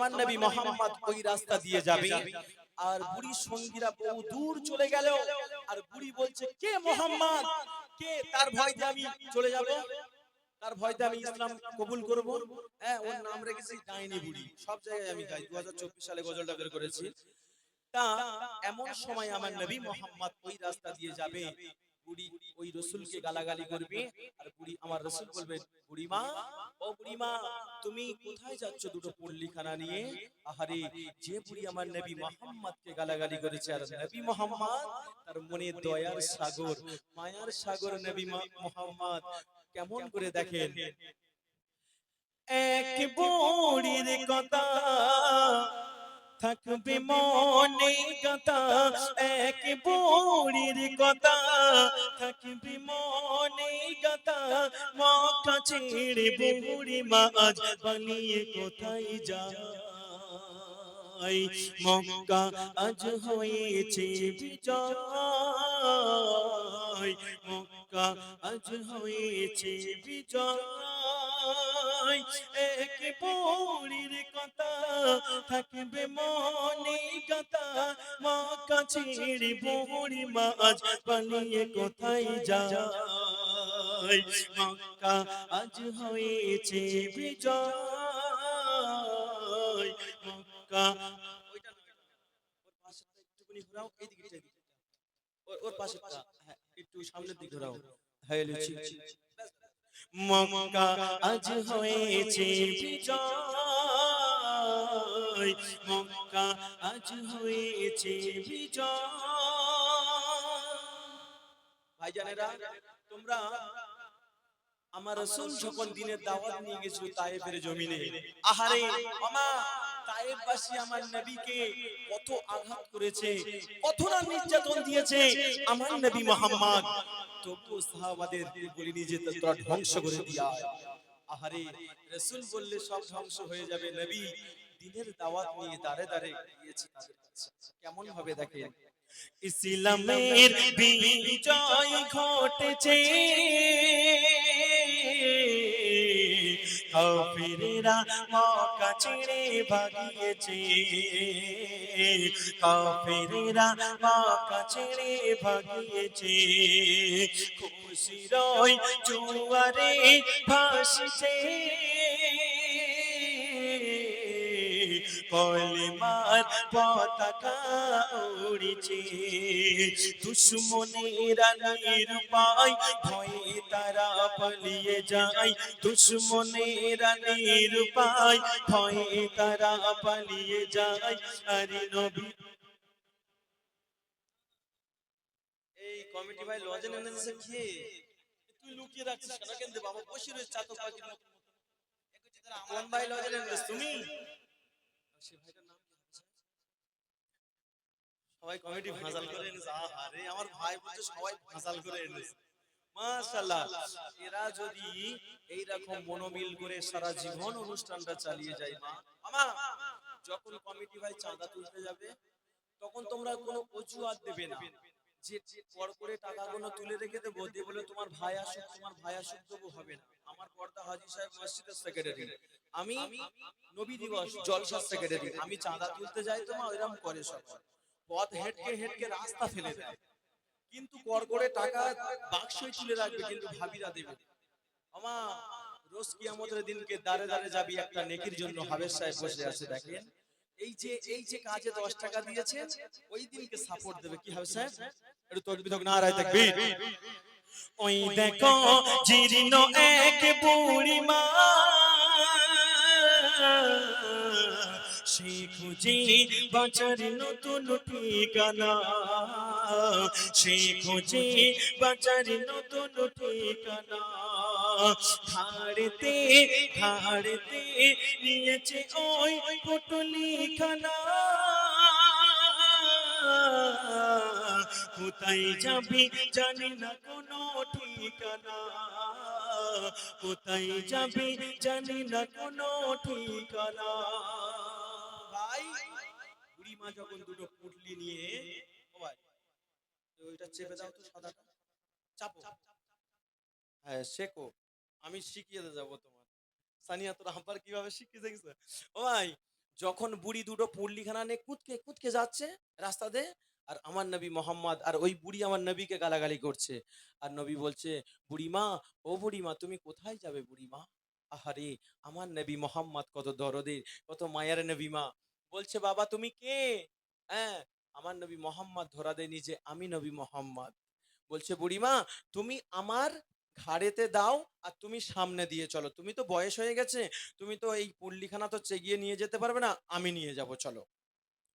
আমার নবী মোহাম্মদ ওই রাস্তা দিয়ে যাবে। আর বুড়ি সঙ্গীরা বহু দূর চলে গেল। আর বুড়ি বলছে, কে মোহাম্মদ? কে? তার ভয়তে আমি চলে যাব। তার ভয়তে আমি ইসলাম কবুল করব। হ্যাঁ ওর নাম রেখেছি ডাইনি বুড়ি। সব জায়গায় আমি গাই। দু হাজার চব্বিশ সালে গজলটা বের করেছি। তা এমন সময় আমার নবী মোহাম্মদ ওই রাস্তা দিয়ে যাবে। বুড়ি ওই রসুলকে গালাগালি করবে, আর বুড়ি আমার রসুল বলবে ও তুমি কোথায় যাচ্ছ দুটো পল্লীখানা নিয়ে? আহারে, যে বুড়ি আমার নবী মোহাম্মদকে গালাগালি করেছে, আর নবী মোহাম্মদ তার মনে দয়ার সাগর, মায়ার সাগর নবী মোহাম্মদ, কেমন করে দেখেন? এক বুড়ির কথা থাকবে মনে কথা, এক বুড়ির কথা থাকবে মনে কথা মক্কা ছেড়ে বুড়ি মাছ বানিয়ে কোথায় যায় মক্কা আজ হয়েছে বিজয়। মক্কা আজ হয়েছে বিজয়। এক বুড়ির কথা থাকবে মনে কথা মা কাছে বুড়ি মাছ পালিয়ে কোথায় যায়? মক্কা আজ হয়েছে বিজয়। মক্কা ওর ওর হ্যাঁ, একটু সামনের দিকে ঘোরাও হ্যাঁ মক্কা আজ হয়েছে বিজয়। মক্কা আজ হয়েছে বিজয়। ভাইজানেরা, তোমরা আমার রসুল যখন দিনের দাওয়াত নিয়ে গেছিল তায়েফের জমিনে, আহারে মামা তায়েফবাসী আমার নবীকে কত আঘাত করেছে, কত না নির্যাতন দিয়েছে, আমার নবী মোহাম্মদ তবু সাহাবাদের তোরা ধ্বংস করে দিয়া। আহারে, রসুল বললে সব ধ্বংস হয়ে যাবে, নবী। দিনের দাওয়াত নিয়ে দাঁড়ে দাঁড়ে গিয়েছে কেমন হবে দেখেন? ইসলামের বিজয় ঘটেছে। কাফিরেরা মক্কা ছেড়ে ভাগিয়েছে। কাফিরেরা মক্কা ছেড়ে ভাগিয়েছে। খুশির ওই জুয়ারে ভাসছে। কলমার পতাকা উড়িছে। দুশ্মনেরা নিরুপায় ভয়ে তারা পালিয়ে যায়। দুশ্মনেরা নিরুপায় ভয়ে তারা পালিয়ে যায়। আরে নবী। এই কমিটি ভাই এনেছে খেয়ে তুই লুকিয়ে রাখছিস কেন? কেন বাবা বসে রয়েছে চাতক পাখির মতো। ভাই এনেছিস তুমি? সবাই কমিটি ভাঁজাল করে এনেছে। আহারে আমার ভাই বলছে সবাই ভাঁজাল করে এনেছে। মাশাআল্লাহ এরা যদি এই রকম মনোমিল করে সারা জীবন অনুষ্ঠানটা চালিয়ে যায় মা। আমা যখন কমিটি ভাই চাঁদা তুলতে যাবে তখন তোমরা কোনো অজুহাত দেবে না। যে পর করে টাকাগুলো তুলে রেখে দেবো, দিয়ে বলে তোমার ভাই আসুক, তোমার ভাই আসুক দেবো হবে না। আমার পর্দা হাজি সাহেব মসজিদের সেক্রেটারি আমি নবী দিবস, জলসার সেক্রেটারি আমি চাঁদা তুলতে যাই তো মা, ওইরকম করে সব। পথ হেঁটকে হেঁটকে রাস্তা ফেলে দেয়। কিন্তু কর করে টাকা বাক্সই তুলে রাখবে, কিন্তু ভাবিরা দেবে না। আমা, রোজ কিয়ামতের দিনকে দাঁড়ে দাঁড়ে যাবি, একটা নেকির জন্য হাবের সাহেব বসে আছে, দেখেন। এই যে এই যে কাজে দশ টাকা দিয়েছে ওই দিনকে সাপোর্ট দেবে। কি হবে সাহেব? একটু তকবি তক না রায় থাকবি ওই দেখো জীর্ণ এক বুড়ি মা। সে খুঁজে বাঁচার নতুন ঠিকানা। সে খুঁজে বাঁচার নতুন ঠিকানা। ঘাড়তে ঘাড়তে নিয়েছে ওই পুটলি খানা কোথায় যাবি জানি না কোনো ঠিকানা। কোথায় যাবি জানি না কোনো ঠিকানা। ভাই বুড়ি মা যখন দুটো পুটলি নিয়ে ওইটা চেপে দাও তো হ্যাঁ শেখো। আমি শিখিয়ে যাব তোমার। সানিয়া, তোর আব্বার কীভাবে শিখিয়ে দেখছ ও ভাই, যখন বুড়ি দুটো পুরলিখানা নিয়ে কুদকে কুদকে যাচ্ছে রাস্তাতে আর আমার নবী মোহাম্মদ, আর ওই বুড়ি আমার নবীকে গালাগালি করছে। আর নবী বলছে, বুড়িমা, ও বুড়িমা, তুমি কোথায় যাবে বুড়িমা? আহারে, আমার নবী মোহাম্মদ কত দরদের, কত মায়ার নবী মা। বলছে, বাবা, তুমি কে? হ্যাঁ আমার নবী মোহাম্মদ ধরা দেয়নি যে আমি নবী মোহাম্মদ। বলছে, বুড়িমা, তুমি আমার ঘাড়েতে দাও আর তুমি সামনে দিয়ে চলো। তুমি তো বয়স হয়ে গেছে, তুমি তো এই পল্লীখানা তো চেগিয়ে নিয়ে যেতে পারবে না, আমি নিয়ে যাব, চলো।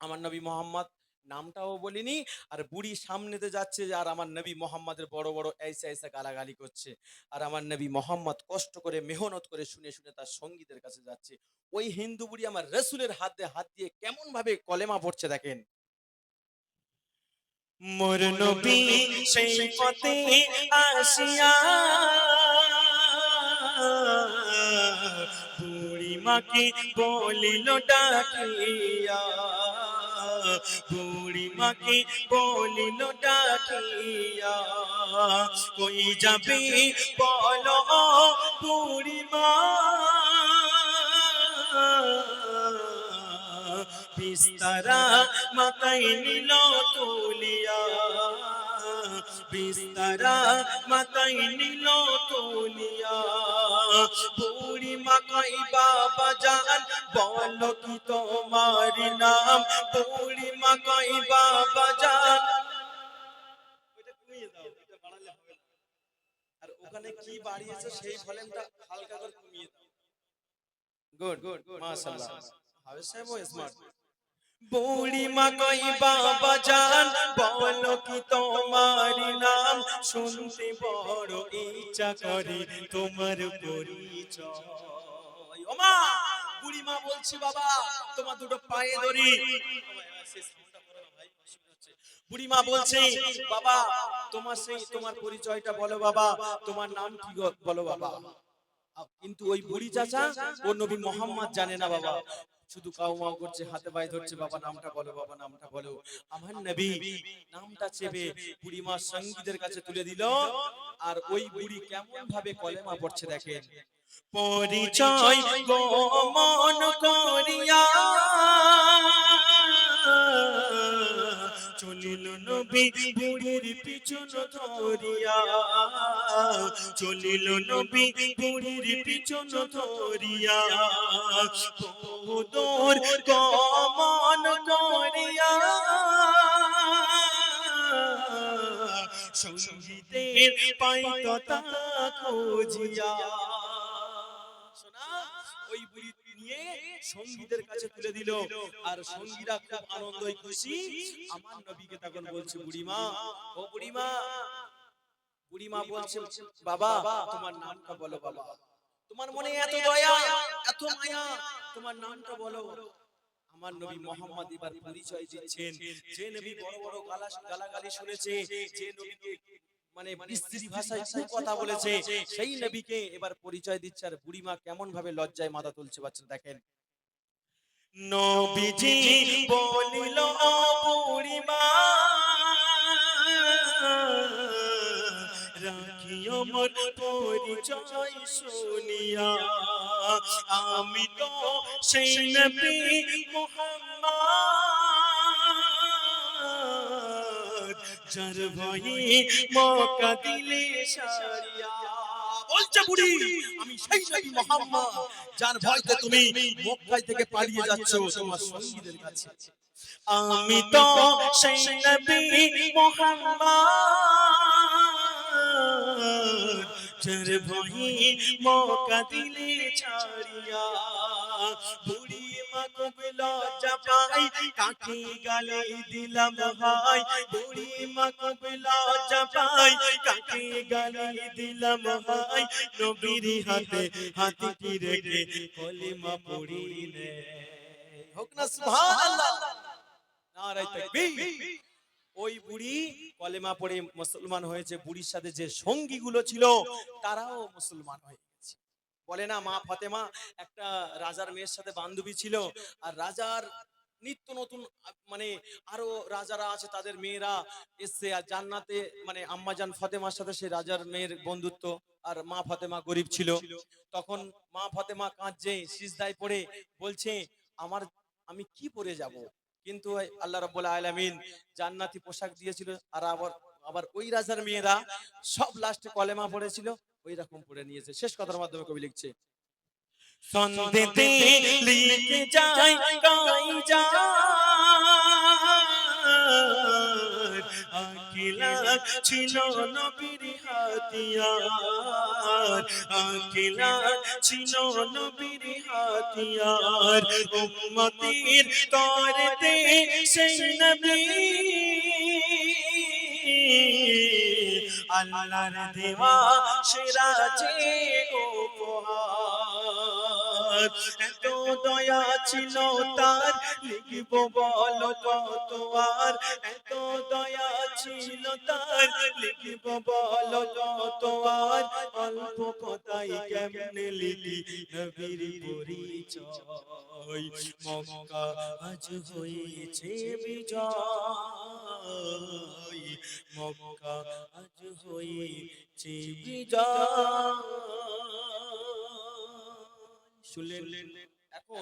আমার নবী মোহাম্মদ নামটাও বলিনি। আর বুড়ি সামনেতে যাচ্ছে আর আমার নবী মোহাম্মদের বড় বড় এসে এসে গালাগালি করছে। আর আমার নবী মোহাম্মদ কষ্ট করে মেহনত করে শুনে শুনে তার সঙ্গীদের কাছে যাচ্ছে। ওই হিন্দু বুড়ি আমার রসুলের হাতে হাত দিয়ে কেমন ভাবে কলেমা পড়ছে দেখেন। মোর নবী সেই পথে আসিয়া বুড়ি মাকে বলিল ডাকিয়া। বুড়ি মাকে বলিল ডাকিয়া কই যাবে বল বুড়ি মা বিস্তারা মাথায় নিল তুলিয়া বিস্তারা মাথায় নিল তুলিয়া বুড়ি মাকাই বাবা জান বলো কি তোমার নাম? বুড়ি মাকাই বাবা জান। ওইটা কমিয়ে দাও এটা বাড়ালে হবে না। আর ওখানে কি বাড়িয়েছে সেই ভলিউমটা হালকা করে কমিয়ে দাও। গুড গুড মাশাআল্লাহ। হাবে সাহেব ও স্মার্ট বুড়ি মা কই বাবা জান, বলো কি তোমার নাম? শুনতে বড় ইচ্ছা করে তোমার পরিচয়। ও মা বুড়ি মা বলছি, বাবা, তোমার দুটো পায়ে ধরি। বুড়ি বলছে, বাবা, তোমার সেই, তোমার পরিচয়টা বলো বাবা। তোমার নাম কি? বলো বাবা। কিন্তু ওই বুড়ি চাচা, ও নবী মোহাম্মদ জানে না বাবা। শুধু কাউ মাও করছে, হাতে পায়ে ধরছে, বাবা নামটা বলো, বাবা নামটা বলো। আমার নবী নামটা চেপে বুড়ি মা সঙ্গীদের কাছে তুলে দিল, আর ওই বুড়ি কেমন ভাবে কলেমা পড়ছে দেখেন। পরিচয় মন করিয়া। চলিল নবী বুড়ির পিছন ধরিয়া। চলিল নবী বুড়ির পিছন ধরিয়া। করিয়া। সঙ্গীতের শোনা, ওই বুড়ি নিয়ে সঙ্গীদের কাছে তুলে দিল। আর সঙ্গীরা খুব আনন্দই খুশি। আমার নবীকে তখন বলছে বুড়িমা ও বুড়িমা। বুড়িমা বলছে বাবা তোমার নামটা বলো বাবা। তোমার মনে এত দয়া এত মায়া তোমার নামটা বলো। আমার নবী মোহাম্মদ এবার পরিচয় দিচ্ছেন। যে নবী বড় বড় গালা গালাগালি শুনেছে যে নবীকে মানে বিস্তৃতি ভাষায় খুব কথা বলেছে? সেই নবীকে এবার পরিচয় দিচ্ছে আর বুড়িমা কেমন ভাবে লজ্জায় মাথা তুলছে বাচ্চা দেখেন। নবীজি বলিল বুড়িমা রাখিও মোর পরিচয় শুনিয়া। আমি তো সেই নবী মোহাম্মদ যার ভয়ে মক্কা দিলে সারিয়া। বলছে বুড়ি আমি সেই নবী মোহাম্মদ যার ভয়তে তুমি মক্কায় থেকে পালিয়ে যাচ্ছ তোমার সঙ্গীদের কাছে। আমি তো সেই নবী মোহাম্মদ যার ভয়ে মক্কা দিলে ছাড়িয়া বুড়ি মা খুব লজ্জা পাই কাকে গালে দিলাম হাই। বুড়ি মা খুব লজ্জা পাই কাকে দিলাম হাই। নবীর হাতে হাতে কি রেখে কলিমা হোক না, সুবহানাল্লাহ। তাকবীর। ওই বুড়ি কলেমা পড়ে মুসলমান হয়েছে, বুড়ির সাথে যে সঙ্গী গুলো ছিল, তারাও মুসলমান হয়ে বলে না, মা ফাতেমা একটা রাজার মেয়ের সাথে বান্ধবী ছিল আর রাজার নিত্য নতুন মানে আরও রাজারা আছে তাদের মেয়েরা এসছে আর জান্নাতে মানে আম্মাজান ফাতেমার সাথে সে রাজার মেয়ের বন্ধুত্ব আর মা ফাতেমা গরিব ছিল। তখন মা ফাতেমা কাঁদছে, সিজদায় পড়ে, বলছে, আমার, আমি কি পরে যাব? কিন্তু আল্লাহ রাব্বুল আলামিন জান্নাতি পোশাক দিয়েছিল আর আবার আবার ওই রাজার মেয়েরা সব লাস্টে কলেমা পড়েছিল। ওই রকম পড়ে নিয়েছে। শেষ কথার মাধ্যমে কবি লিখছে সন্দেতে লিখে যায় গাই যায় আকিলা ছিল নবীর হাতিয়ার। আকিলা ছিল নবীর হাতিয়ার। উম্মতির তরতে সেই নবী। আল্লাহর দেওয়া সেরা যে উপহার। এত দয়া ছিল তার। লিখব বল কত আর। এত দয়া ছিল তার। লিখব বল কত আর। অল্প কথাই কেমনে লিখি? নবীর পরিচয়। মক্কা আজ হয়েছে বিজয়। মক্কা আজ হয়েছে বিজয়। শুনলেন। এখন